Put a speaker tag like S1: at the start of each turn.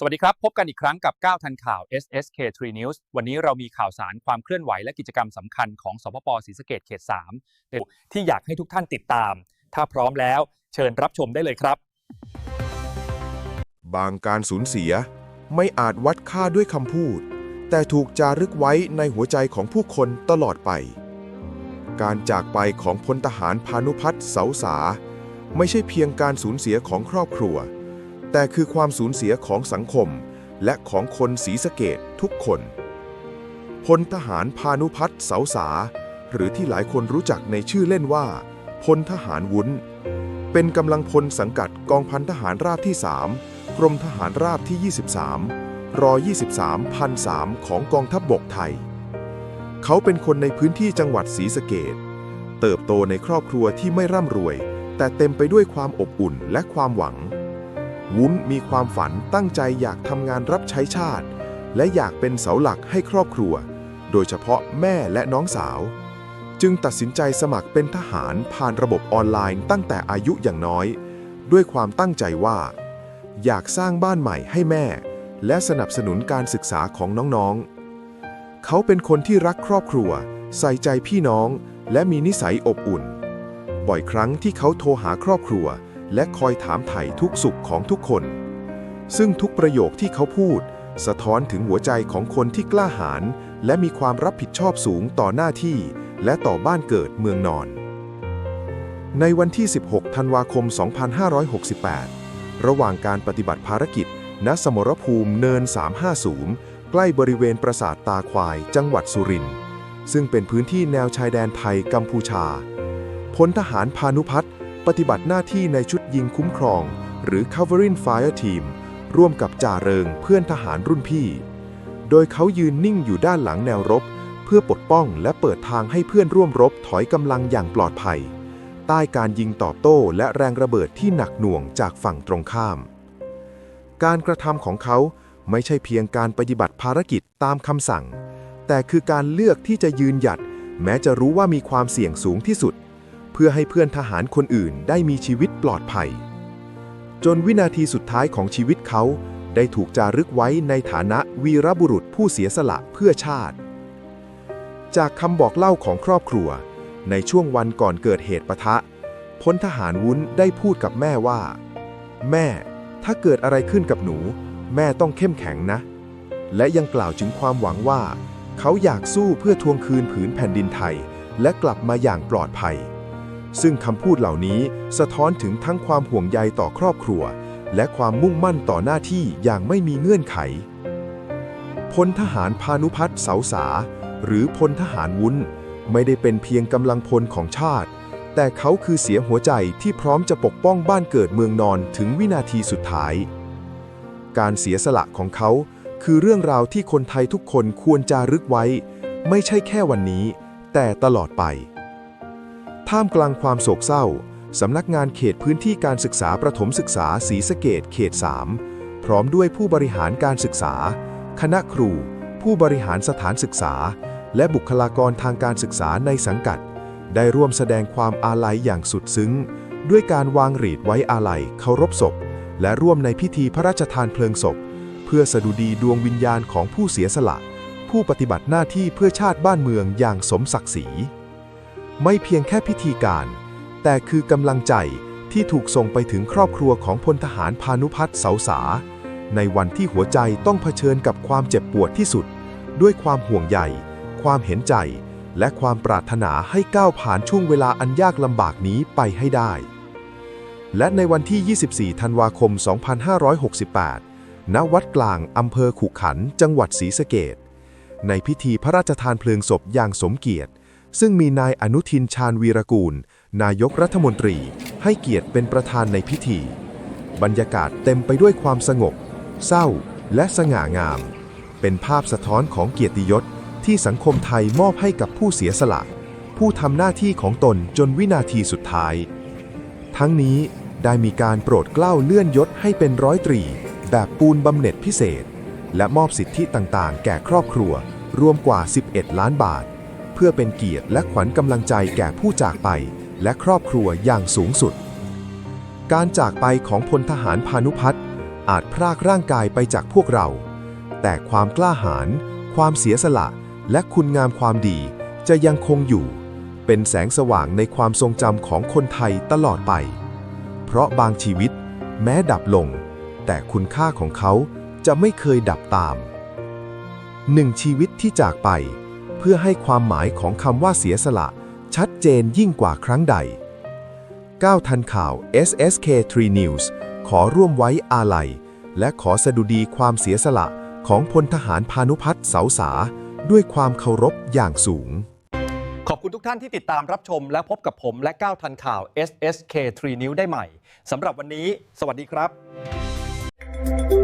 S1: สวัสดีครับ พบกันอีกครั้งกับ 9 ทันข่าว SSK 3 News วันนี้เรามีข่าวสารความเคลื่อนไหวและกิจกรรมสำคัญของสปปศรีสะเกดเขต 3 ที่อยากให้ทุกท่านติดตาม ถ้าพร้อมแล้ว เชิญรับชมได้เลยครับ
S2: บางการสูญเสีย ไม่อาจวัดค่าด้วยคำพูด แต่ถูกจารึกไว้ในหัวใจของผู้คนตลอดไป การจากไปของพลทหารพานุพัฒน์เสาสา ไม่ใช่เพียงการสูญเสียของครอบครัว แต่คือความสูญเสียของสังคม และของคนศรีสะเกดทุกคนพลทหารพานุพัฒน์เสาสา หรือที่หลายคนรู้จักในชื่อเล่นว่าพลทหารวุ้น เป็นกำลังพลสังกัดกองพันทหารราบที่ 3 กรมทหารราบที่ 23 รอ 23พัน3ของกองทัพบบกไทย เขาเป็นคนในพื้นที่จังหวัดศรีสะเกดเติบโตในครอบครัวที่ไม่ร่ำรวย แต่เต็มไปด้วยความอบอุ่นและความหวัง วุ้นมีความฝันตั้งใจอยากทำงานรับใช้ชาติ และอยากเป็นเสาหลักให้ครอบครัว โดยเฉพาะแม่และน้องสาว จึงตัดสินใจสมัครเป็นทหารผ่านระบบออนไลน์ตั้งแต่อายุอย่างน้อย ด้วยความตั้งใจว่า อยากสร้างบ้านใหม่ให้แม่ และสนับสนุนการศึกษาของน้องๆ เขาเป็นคนที่รักครอบครัว ใส่ใจพี่น้อง และมีนิสัยอบอุ่น บ่อยครั้งที่เขาโทรหาครอบครัว และคอยถามไถ่ทุกสุขของทุกคน ซึ่งทุกประโยคที่เขาพูด สะท้อนถึงหัวใจของคนที่กล้าหาญและมีความรับผิดชอบสูงต่อหน้าที่ และต่อบ้านเกิดเมืองนอน ในวันที่ 16 ธันวาคม 2568 ระหว่างการปฏิบัติภารกิจ ณ สมรภูมิเนิน 350 ใกล้บริเวณปราสาทตาควาย จังหวัดสุรินทร์ซึ่งเป็นพื้นที่แนวชายแดนไทยกัมพูชาพลทหารพานุพัฒน์ ปฏิบัติหน้าที่ในชุดยิงคุ้มครอง หรือ Covering Fire Team ร่วมกับจ่าเริงเพื่อนทหารรุ่นพี่ โดยเขายืนนิ่งอยู่ด้านหลังแนวรบ เพื่อปกป้องและเปิดทางให้เพื่อนร่วมรบถอยกำลังอย่างปลอดภัย ใต้การยิงตอบโต้และแรงระเบิดที่หนักหน่วงจากฝั่งตรงข้าม การกระทำของเขาไม่ใช่เพียงการปฏิบัติภารกิจตามคำสั่ง แต่คือการเลือกที่จะยืนหยัด แม้จะรู้ว่ามีความเสี่ยงสูงที่สุด เพื่อให้เพื่อนทหารคนอื่นได้มีชีวิตปลอดภัย จนวินาทีสุดท้ายของชีวิตเขาได้ถูกจารึกไว้ในฐานะวีรบุรุษผู้เสียสละเพื่อชาติ จากคำบอกเล่าของครอบครัว ในช่วงวันก่อนเกิดเหตุปะทะพลทหารวุ้นได้พูดกับแม่ว่า แม่ถ้าเกิดอะไรขึ้นกับหนู แม่ต้องเข้มแข็งนะ และยังกล่าวถึงความหวังว่า เขาอยากสู้เพื่อทวงคืนผืนแผ่นดินไทย และกลับมาอย่างปลอดภัย ซึ่งคำพูดเหล่านี้สะท้อนถึงทั้งความห่วงใยต่อครอบครัว และความมุ่งมั่นต่อหน้าที่อย่างไม่มีเงื่อนไข พลทหารพานุพัฒน์เสาสา หรือพลทหารวุ้น ไม่ได้เป็นเพียงกำลังพลของชาติ แต่เขาคือเสียหัวใจที่พร้อมจะปกป้องบ้านเกิดเมืองนอนถึงวินาทีสุดท้าย การเสียสละของเขาคือเรื่องราวที่คนไทยทุกคนควรจารึกไว้ ไม่ใช่แค่วันนี้ แต่ตลอดไป ท่ามกลางความโศกเศร้า สำนักงานเขตพื้นที่การศึกษาประถมศึกษาศรีสะเกดเขต 3 พร้อมด้วยผู้บริหารการศึกษา คณะครู ผู้บริหารสถานศึกษา และบุคลากรทางการศึกษาในสังกัด ได้ร่วมแสดงความอาลัยอย่างสุดซึ้ง ด้วยการวางหรีดไว้อาลัยเคารพศพ และร่วมในพิธีพระราชทานเพลิงศพ เพื่อสดุดีดวงวิญญาณของผู้เสียสละ ผู้ปฏิบัติหน้าที่เพื่อชาติบ้านเมืองอย่างสมศักดิ์ศรี ไม่เพียงแค่พิธีการ แต่คือกำลังใจที่ถูกส่งไปถึงครอบครัวของพลทหารพานุพัฒน์เสาสา ในวันที่หัวใจต้องเผชิญกับความเจ็บปวดที่สุด ด้วยความห่วงใยความเห็นใจ และความปรารถนาให้ก้าวผ่านช่วงเวลาอันยากลำบากนี้ไปให้ได้ และในวันที่ 24 ธันวาคม 2568 ณ วัดกลางอำเภอขุขัน จังหวัดศรีสะเกดในพิธีพระราชทานเพลิงศพอย่างสมเกียรติ ซึ่งมีนายอนุทินชาญวีรกูล นายกรัฐมนตรีให้เกียรติเป็นประธานในพิธี บรรยากาศเต็มไปด้วยความสงบ เศร้าและสง่างาม เป็นภาพสะท้อนของเกียรติยศที่สังคมไทยมอบให้กับผู้เสียสละ ผู้ทำหน้าที่ของตนจนวินาทีสุดท้าย ทั้งนี้ได้มีการโปรดเกล้าเลื่อนยศให้เป็นร้อยตรี แบบปูนบำเหน็จพิเศษ และมอบสิทธิต่างๆ แก่ครอบครัว รวมกว่า 11 ล้านบาท เพื่อเป็นเกียรติและขวัญกำลังใจแก่ผู้จากไป และครอบครัวอย่างสูงสุด การจากไปของพลทหารพานุพัฒน์อาจพรากร่างกายไปจากพวกเรา แต่ความกล้าหาญความเสียสละ และคุณงามความดีจะยังคงอยู่ เป็นแสงสว่างในความทรงจำของคนไทยตลอดไป เพราะบางชีวิต แม้ดับลง แต่คุณค่าของเขาจะไม่เคยดับตามหนึ่งชีวิตที่จากไป เพื่อให้ความหมายของคำว่าเสียสละ ชัดเจนยิ่งกว่าครั้งใด 9 ทันข่าว SSK 3 News ขอร่วมไว้อาลัย และขอสดุดีความเสียสละของพลทหารพานุพัฒน์เสาสา ด้วยความเคารพอย่างสูง
S1: ขอบคุณทุกท่านที่ติดตามรับชมและพบกับผมและ 9 ทันข่าว SSK 3 News ได้ใหม่สำหรับวันนี้ สวัสดีครับ